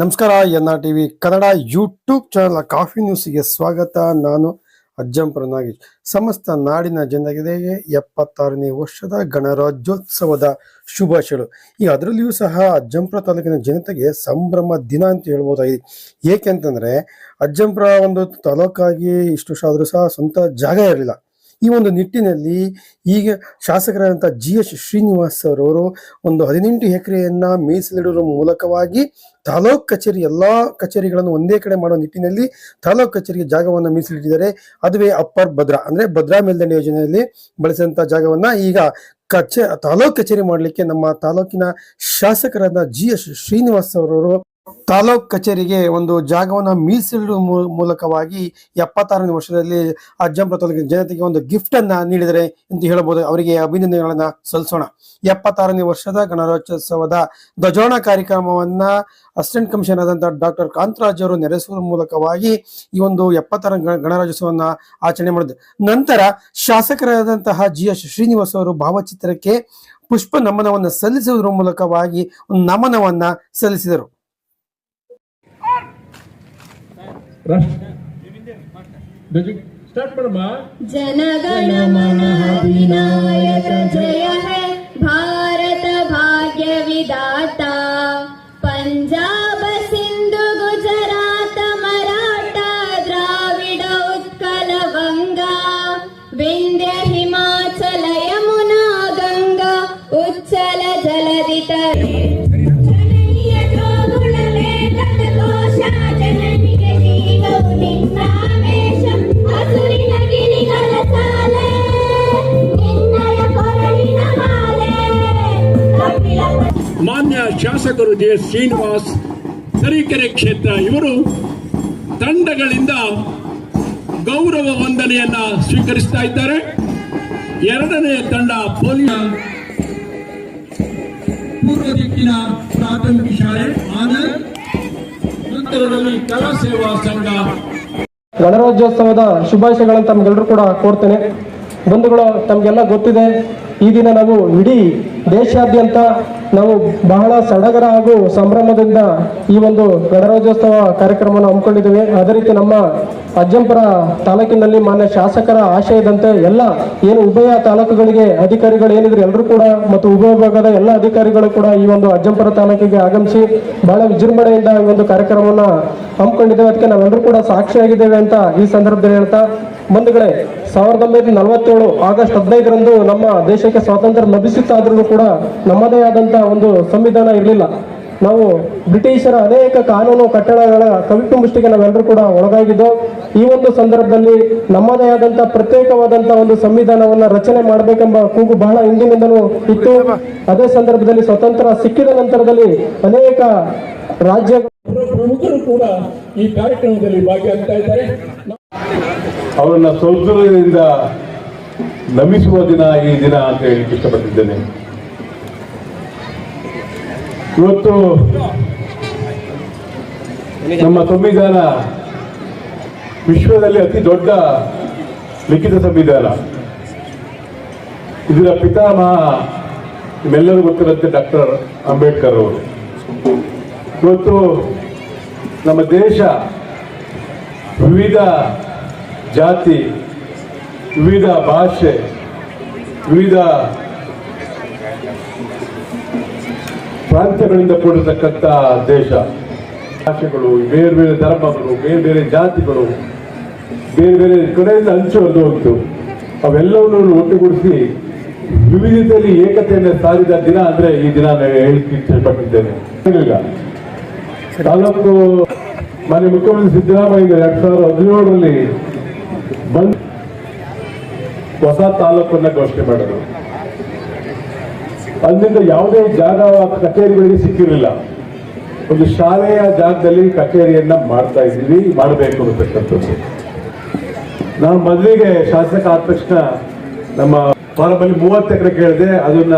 ನಮಸ್ಕಾರ N R TV Kannada YouTube channel coffee ನ್ಯೂಸ್ಗೆ ಸ್ವಾಗತ. ನಾನು ಅಜ್ಜಂಪುರ ನಾಗೇಶ್. ಸಮಸ್ತ ನಾಡಿನ ಜನತೆಗೆ ಎಪ್ಪತ್ತಾರನೇ ವರ್ಷದ ಗಣರಾಜ್ಯೋತ್ಸವದ ಶುಭಾಶಯಗಳು. ಈ ಅದರಲ್ಲಿಯೂ ಸಹ ಅಜ್ಜಂಪುರ ತಾಲೂಕಿನ ಜನತೆಗೆ ಸಂಭ್ರಮ ದಿನ ಅಂತ ಹೇಳ್ಬೋದಾಗಿದೆ. ಏಕೆಂತಂದ್ರೆ ಅಜ್ಜಂಪುರ ಒಂದು ತಾಲೂಕಾಗಿ ಇಷ್ಟು ವರ್ಷ ಆದರೂ ಸಹ ಸ್ವಂತ ಜಾಗ ಇರಲಿಲ್ಲ. ಈ ಒಂದು ನಿಟ್ಟಿನಲ್ಲಿ ಈಗ ಶಾಸಕರಾದಂಥ ಜಿ ಎಸ್ ಶ್ರೀನಿವಾಸ್ ಅವರವರು ಒಂದು ಹದಿನೆಂಟು ಎಕರೆಯನ್ನ ಮೀಸಲಿಡುವ ಮೂಲಕವಾಗಿ ತಾಲೂಕ್ ಕಚೇರಿ ಎಲ್ಲಾ ಕಚೇರಿಗಳನ್ನು ಒಂದೇ ಕಡೆ ಮಾಡುವ ನಿಟ್ಟಿನಲ್ಲಿ ತಾಲೂಕ್ ಕಚೇರಿಗೆ ಜಾಗವನ್ನು ಮೀಸಲಿಟ್ಟಿದ್ದಾರೆ. ಅದುವೇ ಅಪ್ಪರ್ ಭದ್ರಾ ಅಂದ್ರೆ ಭದ್ರಾ ಮೇಲ್ದಂಡೆ ಯೋಜನೆಯಲ್ಲಿ ಬಳಸಿದಂಥ ಜಾಗವನ್ನ ಈಗ ಕಚೇ ತಾಲೂಕ್ ಕಚೇರಿ ಮಾಡಲಿಕ್ಕೆ ನಮ್ಮ ತಾಲೂಕಿನ ಶಾಸಕರಾದ ಜಿ ಎಸ್ ಶ್ರೀನಿವಾಸ್ ಅವರವರು ತಾಲೂಕ್ ಕಚೇರಿಗೆ ಒಂದು ಜಾಗವನ್ನು ಮೀಸಲಿಡುವ ಮೂಲಕವಾಗಿ ಎಪ್ಪತ್ತಾರನೇ ವರ್ಷದಲ್ಲಿ ಅಜ್ಜಂಪುರ ತಾಲೂಕಿನ ಜನತೆಗೆ ಒಂದು ಗಿಫ್ಟ್ ಅನ್ನ ನೀಡಿದರೆ ಅಂತ ಹೇಳಬಹುದು ಅವರಿಗೆ ಅಭಿನಂದನೆಗಳನ್ನ ಸಲ್ಲಿಸೋಣ. ಎಪ್ಪತ್ತಾರನೇ ವರ್ಷದ ಗಣರಾಜ್ಯೋತ್ಸವದ ಧ್ವಜೋಣ ಕಾರ್ಯಕ್ರಮವನ್ನ ಅಸಿಸ್ಟೆಂಟ್ ಕಮಿಷನ್ ಆದಂತಹ ಡಾಕ್ಟರ್ ಕಾಂತರಾಜ್ ಅವರು ನೆರೆಸುವ ಮೂಲಕವಾಗಿ ಈ ಒಂದು ಎಪ್ಪತ್ತಾರ ಗಣ- ಗಣರಾಜ್ಯೋತ್ಸವನ್ನ ಆಚರಣೆ ಮಾಡಿದ್ರು. ನಂತರ ಶಾಸಕರಾದಂತಹ ಜಿ ಎಸ್ ಶ್ರೀನಿವಾಸ್ ಅವರು ಭಾವಚಿತ್ರಕ್ಕೆ ಪುಷ್ಪ ನಮನವನ್ನ ಸಲ್ಲಿಸುವುದರ ಮೂಲಕವಾಗಿ ಒಂದು ನಮನವನ್ನ ಸಲ್ಲಿಸಿದರು. స్టార్ట్ మనమా జనగణ వినాయక జయ హే ಜೆ ಶ್ರೀನಿವಾಸ್ ತರೀಕೆರೆ ಕ್ಷೇತ್ರ. ಇವರು ತಂಡಗಳಿಂದ ಗೌರವ ವಂದನೆಯನ್ನ ಸ್ವೀಕರಿಸ್ತಾ ಇದ್ದಾರೆ. ಎರಡನೇ ತಂಡ ಪೊಲೀಸ್ ಪೂರ್ವ ದಿಕ್ಕಿನ ಪ್ರಾಥಮಿಕ ಶಾಲೆ, ಆನಂದ್. ನಂತರದಲ್ಲಿ ಕಲಾ ಸೇವಾ ಸಂಘ. ಗಣರಾಜ್ಯೋತ್ಸವದ ಶುಭಾಶಯಗಳನ್ನು ತಮ್ಗೆಲ್ಲರೂ ಕೂಡ ಕೋರ್ತೇನೆ. ಬಂಧುಗಳು, ತಮಗೆಲ್ಲ ಗೊತ್ತಿದೆ, ಈ ದಿನ ನಾವು ಇಡೀ ದೇಶಾದ್ಯಂತ ನಾವು ಬಹಳ ಸಡಗರ ಹಾಗೂ ಸಂಭ್ರಮದಿಂದ ಈ ಒಂದು ಗಣರಾಜ್ಯೋತ್ಸವ ಕಾರ್ಯಕ್ರಮವನ್ನು ಹಮ್ಮಿಕೊಂಡಿದ್ದೇವೆ. ಅದೇ ರೀತಿ ನಮ್ಮ ಅಜ್ಜಂಪುರ ತಾಲೂಕಿನಲ್ಲಿ ಮಾನ್ಯ ಶಾಸಕರ ಆಶಯದಂತೆ ಎಲ್ಲ ಏನು ಉಭಯ ತಾಲೂಕುಗಳಿಗೆ ಅಧಿಕಾರಿಗಳು ಏನಿದ್ರು ಎಲ್ಲರೂ ಕೂಡ ಮತ್ತು ಉಭಯ ಭಾಗದ ಎಲ್ಲ ಅಧಿಕಾರಿಗಳು ಕೂಡ ಈ ಒಂದು ಅಜ್ಜಂಪುರ ತಾಲೂಕಿಗೆ ಆಗಮಿಸಿ ಬಹಳ ವಿಜೃಂಭಣೆಯಿಂದ ಈ ಒಂದು ಕಾರ್ಯಕ್ರಮವನ್ನು ಹಮ್ಮಿಕೊಂಡಿದ್ದೇವೆ. ಅದಕ್ಕೆ ನಾವೆಲ್ಲರೂ ಕೂಡ ಸಾಕ್ಷಿಯಾಗಿದ್ದೇವೆ ಅಂತ ಈ ಸಂದರ್ಭದಲ್ಲಿ ಹೇಳ್ತಾ ಬಂಧುಗಳೇ ಸಾವಿರದ ಒಂಬೈನೂರ ನಲವತ್ತೇಳು ಆಗಸ್ಟ್ ಹದಿನೈದರಂದು ನಮ್ಮ ದೇಶಕ್ಕೆ ಸ್ವಾತಂತ್ರ್ಯ ಲಭಿಸುತ್ತಾದ್ರೂ ಕೂಡ ನಮ್ಮದೇ ಆದಂತ ಒಂದು ಸಂವಿಧಾನ ಇರಲಿಲ್ಲ. ನಾವು ಬ್ರಿಟಿಷರ ಅನೇಕ ಕಾನೂನು ಕಟ್ಟಡಗಳ ಕವಿಟುಂಬುಷ್ಟಿಗೆ ನಾವೆಲ್ಲರೂ ಕೂಡ ಒಳಗಾಗಿದ್ದು, ಈ ಒಂದು ಸಂದರ್ಭದಲ್ಲಿ ನಮ್ಮದೇ ಆದಂತ ಪ್ರತ್ಯೇಕವಾದಂತ ಒಂದು ಸಂವಿಧಾನವನ್ನು ರಚನೆ ಮಾಡಬೇಕೆಂಬ ಕೂಗು ಬಹಳ ಹಿಂದಿನಿಂದಲೂ ಇತ್ತು. ಅದೇ ಸಂದರ್ಭದಲ್ಲಿ ಸ್ವತಂತ್ರ ಸಿಕ್ಕಿದ ನಂತರದಲ್ಲಿ ಅನೇಕ ರಾಜ್ಯ ಪ್ರಮುಖರು ಕೂಡ ಈ ಕಾರ್ಯಕ್ರಮದಲ್ಲಿ ಭಾಗಿಯಾಗ್ತಾ ಇದ್ದಾರೆ. ಅವರನ್ನ ಸೌಂದರ್ಯದಿಂದ ನಮಿಸುವ ದಿನ ಈ ದಿನ ಅಂತ ಹೇಳಿ ಇಷ್ಟಪಟ್ಟಿದ್ದೇನೆ. ಇವತ್ತು ನಮ್ಮ ಸಂವಿಧಾನ ವಿಶ್ವದಲ್ಲಿ ಅತಿ ದೊಡ್ಡ ಲಿಖಿತ ಸಂವಿಧಾನ. ಇದರ ಪಿತಾಮಹ ನಿಮ್ಮೆಲ್ಲರೂ ಗೊತ್ತಿರುತ್ತೆ ಡಾಕ್ಟರ್ ಅಂಬೇಡ್ಕರ್ ಅವರು. ಇವತ್ತು ನಮ್ಮ ದೇಶ ವಿವಿಧ ಜಾತಿ, ವಿವಿಧ ಭಾಷೆ, ವಿವಿಧ ಪ್ರಾಂತ್ಯಗಳಿಂದ ಕೂಡಿರತಕ್ಕಂಥ ದೇಶ. ಭಾಷೆಗಳು, ಬೇರೆ ಬೇರೆ ಧರ್ಮಗಳು, ಬೇರೆ ಬೇರೆ ಜಾತಿಗಳು, ಬೇರೆ ಬೇರೆ ಕಡೆಯಿಂದ ಹಂಚು ಹರಿದು ಹೋಗ್ತು ಅವೆಲ್ಲವನ್ನು ಒಟ್ಟುಗೂಡಿಸಿ ವಿವಿಧತೆಯಲ್ಲಿ ಏಕತೆಯನ್ನು ಸಾರಿದ ದಿನ ಅಂದ್ರೆ ಈ ದಿನ ನಾನು ಹೇಳಿಕ್ಕೆ ಇಷ್ಟಪಟ್ಟಿದ್ದೇನೆ ಈಗ ತಾಲೂಕು ಮಾನ್ಯ ಮುಖ್ಯಮಂತ್ರಿ ಸಿದ್ದರಾಮಯ್ಯ ಎರಡ್ ಸಾವಿರದ ಹದಿನೇಳರಲ್ಲಿ ಬಂದ್ ಹೊಸ ತಾಲೂಕನ್ನ ಘೋಷಣೆ ಮಾಡಿದ್ರು. ಅಲ್ಲಿಂದ ಯಾವುದೇ ಜಾಗ ಕಚೇರಿಗಳಿಗೆ ಸಿಕ್ಕಿರಲಿಲ್ಲ. ಒಂದು ಶಾಲೆಯ ಜಾಗದಲ್ಲಿ ಕಚೇರಿಯನ್ನ ಮಾಡ್ತಾ ಇದ್ದೀವಿ, ಮಾಡಬೇಕು ಅನ್ನತಕ್ಕಂಥದ್ದು. ನಾವು ಮೊದಲಿಗೆ ಶಾಸಕ ಆದ ತಕ್ಷಣ ನಮ್ಮ ಫಾರಮಲ್ಲಿ ಮೂವತ್ತು ಎಕರೆ ಕೇಳಿದೆ, ಅದನ್ನ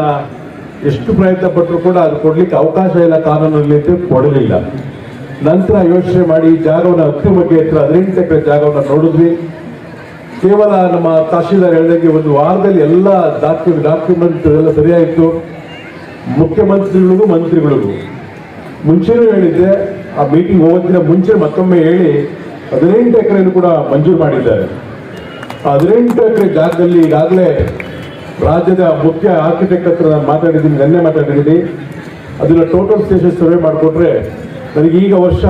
ಎಷ್ಟು ಪ್ರಯತ್ನ ಪಟ್ಟರು ಕೂಡ ಅದು ಕೊಡ್ಲಿಕ್ಕೆ ಅವಕಾಶ ಇಲ್ಲ, ಕಾನೂನಲ್ಲಿ ಕೊಡಲಿಲ್ಲ. ನಂತರ ಯೋಚನೆ ಮಾಡಿ ಜಾಗವನ್ನು ಹತ್ತು ಬಗ್ಗೆ ಹತ್ರ ಹದಿನೆಂಟು ಎಕರೆ ಜಾಗವನ್ನು ನೋಡಿದ್ವಿ. ಕೇವಲ ನಮ್ಮ ತಹಶೀಲ್ದಾರ್ ಹೇಳಿದಂಗೆ ಒಂದು ವಾರದಲ್ಲಿ ಎಲ್ಲ ಡಾಕ್ಯು ಡಾಕ್ಯುಮೆಂಟ್ ಎಲ್ಲ ಸರಿಯಾಯಿತು. ಮುಖ್ಯಮಂತ್ರಿಗಳಿಗೂ ಮಂತ್ರಿಗಳಿಗೂ. ಮುಂಚೆನೂ ಹೇಳಿದ್ದೆ, ಆ ಮೀಟಿಂಗ್ ಹೋಗೋದಿನ ಮುಂಚೆ ಮತ್ತೊಮ್ಮೆ ಹೇಳಿ, ಹದಿನೆಂಟು ಎಕರೆಯನ್ನು ಕೂಡ ಮಂಜೂರು ಮಾಡಿದ್ದಾರೆ. ಹದಿನೆಂಟು ಎಕರೆ ಜಾಗದಲ್ಲಿ ಈಗಾಗಲೇ ರಾಜ್ಯದ ಮುಖ್ಯ ಆರ್ಕಿಟೆಕ್ಟ್ ಹತ್ರ ನಾನು ಮಾತಾಡಿದ್ದೀನಿ, ನೆನ್ನೆ ಮಾತಾಡಿದ್ದೀನಿ. ಅದನ್ನ ಟೋಟಲ್ ಸ್ಟೇಷನ್ ಸರ್ವೆ ಮಾಡಿಕೊಟ್ರೆ ನನಗೆ ಈಗ ವರ್ಷ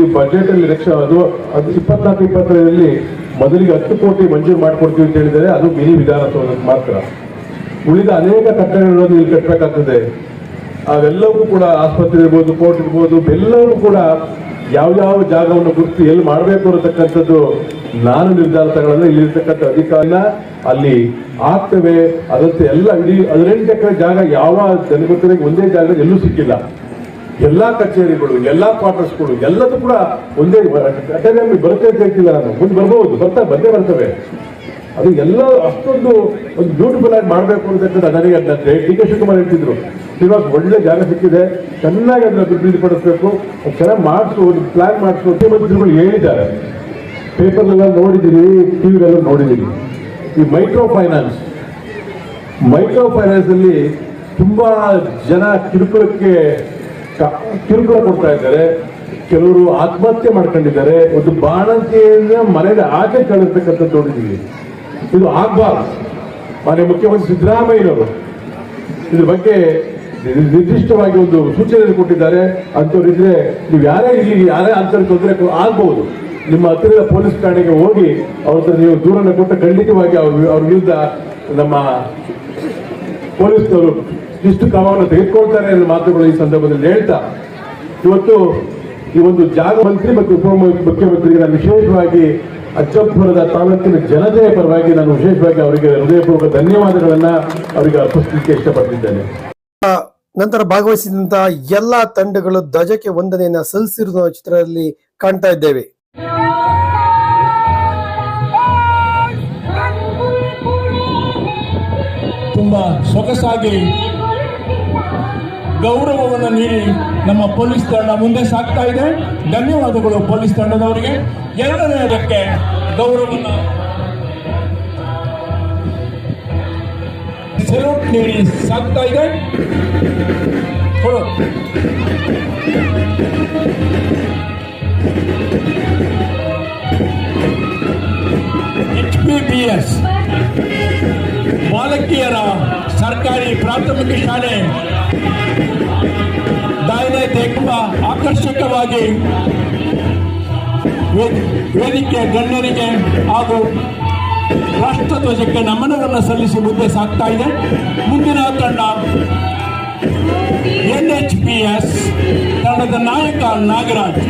ಈ ಬಜೆಟಲ್ಲಿ ಲಕ್ಷ, ಅದು ಅದು ಇಪ್ಪತ್ನಾಲ್ಕು, ಇಪ್ಪತ್ತೈದರಲ್ಲಿ ಮೊದಲಿಗೆ ಹತ್ತು ಕೋಟಿ ಮಂಜೂರು ಮಾಡಿಕೊಡ್ತೀವಿ ಅಂತ ಹೇಳಿದರೆ ಅದು ಮಿನಿ ವಿಧಾನಸೌಧಕ್ಕೆ ಮಾತ್ರ. ಉಳಿದ ಅನೇಕ ಕಟ್ಟಡಗಳನ್ನು ಇಲ್ಲಿ ಕಟ್ಟಬೇಕಾಗ್ತದೆ ಅವೆಲ್ಲವೂ ಕೂಡ ಆಸ್ಪತ್ರೆ ಇರ್ಬೋದು, ಕೋರ್ಟ್ ಇರ್ಬೋದು ಎಲ್ಲವೂ ಕೂಡ ಯಾವ್ಯಾವ ಜಾಗವನ್ನು ಗುರುತು ಎಲ್ಲಿ ಮಾಡಬೇಕು ಅನ್ನತಕ್ಕಂಥದ್ದು ನಾನು ನಿರ್ಧಾರ ತಗೊಳ್ಳೋದು ಇಲ್ಲಿರ್ತಕ್ಕಂಥ ಅಧಿಕಾರ ಅಲ್ಲಿ ಆಗ್ತವೆ. ಅದಂತೆ ಎಲ್ಲ ಇಡೀ ಹದಿನೆಂಟು ಎಕರೆ ಜಾಗ ಯಾವ ಜನಗೊತ್ತರಿಗೆ ಒಂದೇ ಜಾಗ ಎಲ್ಲೂ ಸಿಕ್ಕಿಲ್ಲ. ಎಲ್ಲಾ ಕಚೇರಿಗಳು, ಎಲ್ಲ ಕ್ವಾರ್ಟರ್ಸ್ಗಳು ಎಲ್ಲದೂ ಕೂಡ ಒಂದೇ ಅಕಾಡೆಮಿ ಬರುತ್ತೆ ಅಂತ ಹೇಳ್ತಿಲ್ಲ ನಾನು. ಮುಂದೆ ಬರ್ಬೋದು, ಬರ್ತಾ, ಬಂದೇ ಬರ್ತವೆ. ಅದು ಎಲ್ಲ ಅಷ್ಟೊಂದು ಒಂದು ಬ್ಯೂಟಿಫುಲ್ ಆಗಿ ಮಾಡಬೇಕು ಅಂತಕ್ಕಂಥ ನನಗೆ ಅದನ್ನ ಡಿ ಕೆ ಶಿವಕುಮಾರ್ ಹೇಳ್ತಿದ್ರು. ಶ್ರೀನಿವಾಸ್, ಒಳ್ಳೆ ಜಾಗ ಸಿಕ್ಕಿದೆ. ಚೆನ್ನಾಗಿ ಅದನ್ನ ಅಭಿವೃದ್ಧಿಪಡಿಸಬೇಕು ಚೆನ್ನಾಗಿ ಮಾಡಿಸು, ಒಂದು ಪ್ಲಾನ್ ಮಾಡಿಸು ಮುಖ್ಯಮಂತ್ರಿಗಳು ಹೇಳಿದ್ದಾರೆ. ಪೇಪರ್ನೆಲ್ಲ ನೋಡಿದ್ದೀರಿ ಟಿವಿಲೆಲ್ಲ ನೋಡಿದ್ದೀರಿ ಈ ಮೈಕ್ರೋ ಫೈನಾನ್ಸ್ ಮೈಕ್ರೋ ಫೈನಾನ್ಸಲ್ಲಿ ತುಂಬ ಜನ ಕಿರುಕುಳಕ್ಕೆ ಕಿರುಕುಳ ಕೊಡ್ತಾ ಇದ್ದಾರೆ. ಕೆಲವರು ಆತ್ಮಹತ್ಯೆ ಮಾಡ್ಕೊಂಡಿದ್ದಾರೆ. ಒಂದು ಬಾಣಂತಿಯನ್ನ ಮನೆಗೆ ಆಚೆ ಕಳಿಸ್ತಕ್ಕಂಥದ್ದು ನೋಡಿದ್ದೀವಿ. ಇದು ಆಗ್ಬಾರ್ದು. ಮಾನ್ಯ ಮುಖ್ಯಮಂತ್ರಿ ಸಿದ್ದರಾಮಯ್ಯನವರು ಇದ್ರ ಬಗ್ಗೆ ನಿರ್ದಿಷ್ಟವಾಗಿ ಒಂದು ಸೂಚನೆ ಕೊಟ್ಟಿದ್ದಾರೆ. ಅಂಥವ್ರಿದ್ರೆ ನೀವು ಯಾರೇ ಇಲ್ಲಿ ಯಾರೇ ಅಂತ ತೊಂದರೆ ಆಗ್ಬಹುದು ನಿಮ್ಮ ಹತ್ತಿರದ ಪೊಲೀಸ್ ಠಾಣೆಗೆ ಹೋಗಿ ಅವ್ರ ನೀವು ದೂರನ್ನು ಕೊಟ್ಟು ಖಂಡಿತವಾಗಿ ಅವ್ರ ಅವ್ರ ವಿರುದ್ಧ ನಮ್ಮ ಪೊಲೀಸ್ನವರು ಇಷ್ಟು ಕ್ರಮವನ್ನು ತೆಗೆದುಕೊಳ್ತಾರೆ ಅನ್ನೋ ಮಾತುಗಳು ಈ ಸಂದರ್ಭದಲ್ಲಿ ಹೇಳ್ತಾ. ಇವತ್ತು ಈ ಒಂದು ಜಾಗ ಮಂತ್ರಿ ಮತ್ತು ಉಪ ಮುಖ್ಯಮಂತ್ರಿಗೆ ನಾನು ವಿಶೇಷವಾಗಿ ಅಜ್ಜಪುರದ ತಾಲೂಕಿನ ಜನತೆಯ ಪರವಾಗಿ ನಾನು ವಿಶೇಷವಾಗಿ ಅವರಿಗೆ ಹೃದಯಪೂರ್ವಕ ಧನ್ಯವಾದಗಳನ್ನ ಅವರಿಗೆ ಅರ್ಪಿಸಲಿಕ್ಕೆ ಇಷ್ಟಪಟ್ಟಿದ್ದೇನೆ ನಂತರ ಭಾಗವಹಿಸಿದಂತಹ ಎಲ್ಲಾ ತಂಡಗಳು ಧ್ವಜಕ್ಕೆ ವಂದನೆಯನ್ನ ಸಲ್ಲಿಸಿರುವ ಚಿತ್ರದಲ್ಲಿ ಕಾಣ್ತಾ ಇದ್ದೇವೆ. ತುಂಬಾ ಸೊಗಸಾಗಿ ಗೌರವವನ್ನು ನೀಡಿ ನಮ್ಮ ಪೊಲೀಸ್ ತಂಡ ಮುಂದೆ ಸಾಗ್ತಾ ಇದೆ. ಧನ್ಯವಾದಗಳು ಪೊಲೀಸ್ ತಂಡದವರಿಗೆ. ಎರಡನೆಯದಕ್ಕೆ ಗೌರವವನ್ನು ಸೆಲ್ಯೂಟ್ ನೀಡಿ ಸಾಗ್ತಾ ಇದೆ. HPBS ಬಾಲಕಿಯರ ಸರ್ಕಾರಿ ಪ್ರಾಥಮಿಕ ಶಾಲೆ. ದಾಯನ ತುಂಬಾ ಆಕರ್ಷಕವಾಗಿ ವೇದಿಕೆ ಗಣ್ಯರಿಗೆ ಹಾಗೂ ರಾಷ್ಟ್ರಧ್ವಜಕ್ಕೆ ನಮನವನ್ನು ಸಲ್ಲಿಸಿ ಮುಂದೆ ಸಾಗ್ತಾ ಇದೆ. ಮುಂದಿನ ತಂಡ ಎನ್ ಎಚ್ ಪಿ ಎಸ್ ತಂಡದ ನಾಯಕ ನಾಗರಾಜ್.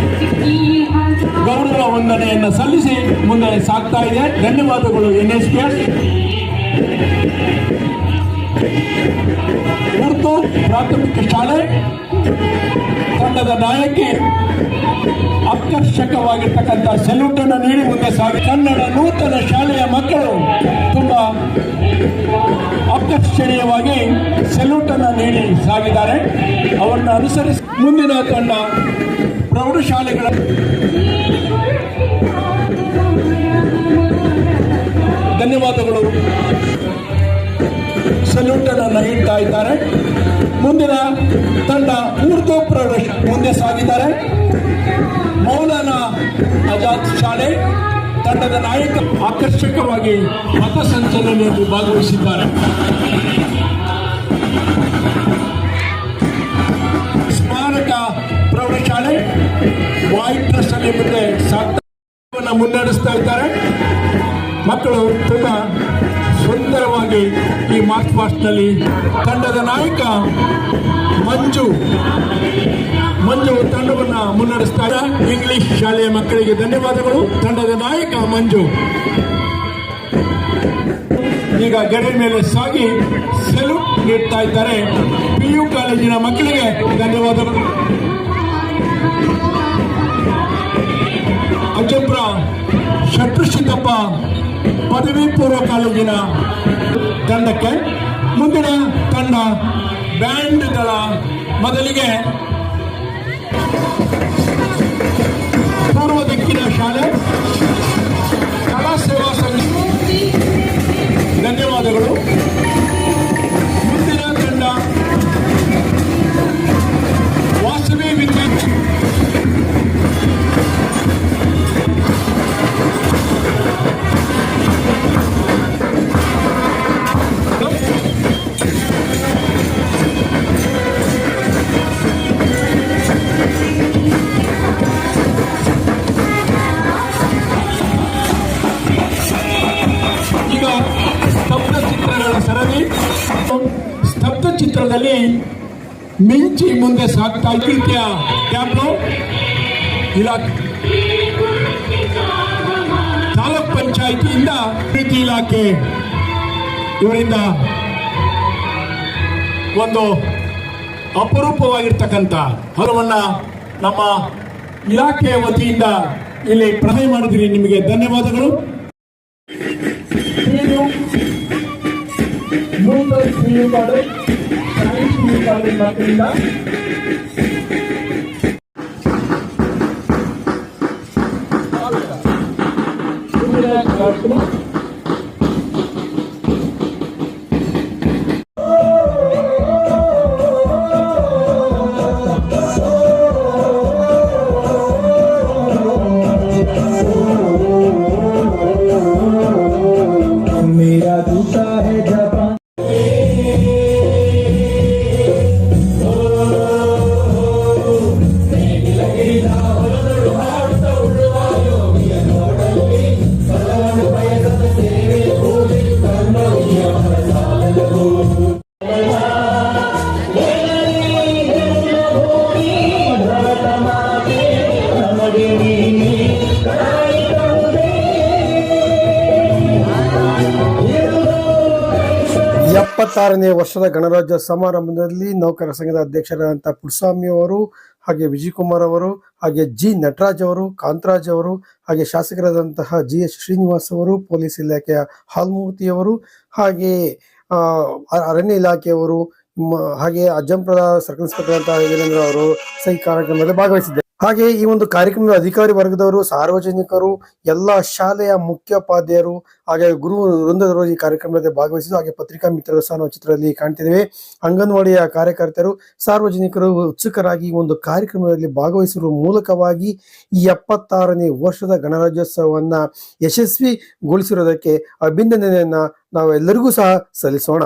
ಗೌರವ ವಂದನೆಯನ್ನು ಸಲ್ಲಿಸಿ ಮುಂದೆ ಸಾಗ್ತಾ ಇದೆ. ಧನ್ಯವಾದಗಳು, ಎನ್ಎಚ್ಪಿಎಸ್. ಉರ್ದು ಪ್ರಾಥಮಿಕ ಶಾಲೆ. ತಂಡದ ನಾಯಕಿ ಆಕರ್ಷಕವಾಗಿರ್ತಕ್ಕಂಥ ಸೆಲ್ಯೂಟ್ ಅನ್ನು ನೀಡಿ ಮುಂದೆ ಸಾಗಿ. ಕನ್ನಡ ನೂತನ ಶಾಲೆಯ ಮಕ್ಕಳು ತುಂಬಾ ಆಕರ್ಷಣೀಯವಾಗಿ ಸೆಲ್ಯೂಟ್ ಅನ್ನು ನೀಡಿ ಸಾಗಿದ್ದಾರೆ. ಅವರನ್ನು ಅನುಸರಿಸಿ ಮುಂದಿನ ತಂಡ ಪ್ರೌಢಶಾಲೆಗಳ ಧನ್ಯವಾದಗಳು. ಸಲ್ಯೂಟ್ ಅನ್ನು ನೀಡ್ತಾ ಇದ್ದಾರೆ. ಮುಂದಿನ ತಂಡ ಉರ್ದು ಪ್ರದೇಶ ಮುಂದೆ ಸಾಗಿದ್ದಾರೆ ಮೌಲಾನಾ ಆಜಾದ್ ಶಾಲೆ ತಂಡದ ನಾಯಕ ಆಕರ್ಷಕವಾಗಿ ಪಥಸಂಚಲನೆಯಲ್ಲಿ ಭಾಗವಹಿಸಿದ್ದಾರೆ ಸ್ಮಾರಕ ಪ್ರೌಢಶಾಲೆ ವೈಟ್ ಟ್ರಸ್ಟ್ ಅಲ್ಲಿ ಮುಂದೆ ಸಾಗ್ತಾ ಮುನ್ನಡೆಸ್ತಾ ಇದ್ದಾರೆ ಮಕ್ಕಳು ತುಂಬಾ ಸುಂದರವಾಗಿ ಈ ಮಾರ್ಚ್ ಪಾಸ್ಟ್ನಲ್ಲಿ ತಂಡದ ನಾಯಕ ಮಂಜು ಮಂಜು ತಂಡವನ್ನು ಮುನ್ನಡೆಸ್ತಾರೆ. ಇಂಗ್ಲಿಷ್ ಶಾಲೆಯ ಮಕ್ಕಳಿಗೆ ಧನ್ಯವಾದಗಳು. ತಂಡದ ನಾಯಕ ಮಂಜು. ಈಗ ಗಡಿ ಮೇಲೆ ಸಾಗಿ ಸೆಲ್ಯೂಟ್ ನೀಡ್ತಾ ಇದ್ದಾರೆ. ಪಿ ಪದವಿ ಪೂರ್ವ ಕಾಲೇಜಿನ ತಂಡಕ್ಕೆ ಮುಂದಿನ ತಂಡ ಬ್ಯಾಂಡ್ ದಳ ಮೊದಲಿಗೆ ಪೂರ್ವ ದಿಕ್ಕಿನ ಶಾಲೆ ಕಲಾ ಸೇವಾ ಸಮಿತಿ ವರ್ಷಗಳಲ್ಲಿ ಮಿಂಚಿ ಮುಂದೆ ಸಾಗ್ತಾ ಇದ್ದೀಯ ಕ್ಯಾಂಪು ಇಲಾಖೆ. ತಾಲೂಕ್ ಪಂಚಾಯಿತಿಯಿಂದ ಪ್ರೀತಿ ಇಲಾಖೆ ಇವರಿಂದ ಒಂದು ಅಪರೂಪವಾಗಿರ್ತಕ್ಕಂಥ ಹಲವನ್ನ ನಮ್ಮ ಇಲಾಖೆಯ ವತಿಯಿಂದ ಇಲ್ಲಿ ಪ್ರದಾನ ಮಾಡಿದ್ರಿ ನಿಮಗೆ ಧನ್ಯವಾದಗಳು. నేను కాలనీ మధ్యలో ಎಪ್ಪತ್ತಾರನೇ ವರ್ಷದ ಗಣರಾಜ್ಯ ಸಮಾರಂಭದಲ್ಲಿ ನೌಕರ ಸಂಘದ ಅಧ್ಯಕ್ಷರಾದಂಥ ಪುಟ್ಸ್ವಾಮಿ ಅವರು, ಹಾಗೆ ವಿಜಯಕುಮಾರ್ ಅವರು, ಹಾಗೆ ಜಿ ನಟರಾಜ್ ಅವರು, ಕಾಂತರಾಜ್ ಅವರು, ಹಾಗೆ ಶಾಸಕರಾದಂತಹ ಜಿ ಎಸ್ ಶ್ರೀನಿವಾಸ್ ಅವರು, ಪೊಲೀಸ್ ಇಲಾಖೆಯ ಹಾಲ್ಮೂರ್ತಿ ಅವರು, ಹಾಗೆ ಅರಣ್ಯ ಇಲಾಖೆಯವರು ಹಾಗೆ ಅಜ್ಜಂಪುರ ಸರ್ಕಲ್ ಅಂತ ವೀರೇಂದ್ರ ಅವರು ಸಹಿ ಕಾರ್ಯಕ್ರಮದಲ್ಲಿ ಭಾಗವಹಿಸಿದ್ದಾರೆ ಹಾಗೆ ಈ ಒಂದು ಕಾರ್ಯಕ್ರಮದ ಅಧಿಕಾರಿ ವರ್ಗದವರು, ಸಾರ್ವಜನಿಕರು, ಎಲ್ಲ ಶಾಲೆಯ ಮುಖ್ಯೋಪಾಧ್ಯಾಯರು, ಹಾಗೆ ಗುರು ವೃಂದದವರು ಈ ಕಾರ್ಯಕ್ರಮದಲ್ಲಿ ಭಾಗವಹಿಸಿದ್ದು, ಹಾಗೆ ಪತ್ರಿಕಾ ಮಿತ್ರರು ಸಹ ನಾವು ಚಿತ್ರದಲ್ಲಿ ಕಾಣ್ತಿದ್ದೇವೆ. ಅಂಗನವಾಡಿಯ ಕಾರ್ಯಕರ್ತರು ಸಾರ್ವಜನಿಕರು ಉತ್ಸುಕರಾಗಿ ಈ ಒಂದು ಕಾರ್ಯಕ್ರಮದಲ್ಲಿ ಭಾಗವಹಿಸುವ ಮೂಲಕವಾಗಿ ಈ ಎಪ್ಪತ್ತಾರನೇ ವರ್ಷದ ಗಣರಾಜ್ಯೋತ್ಸವವನ್ನ ಯಶಸ್ವಿಗೊಳಿಸಿರೋದಕ್ಕೆ ಅಭಿನಂದನೆಯನ್ನ ನಾವೆಲ್ಲರಿಗೂ ಸಹ ಸಲ್ಲಿಸೋಣ.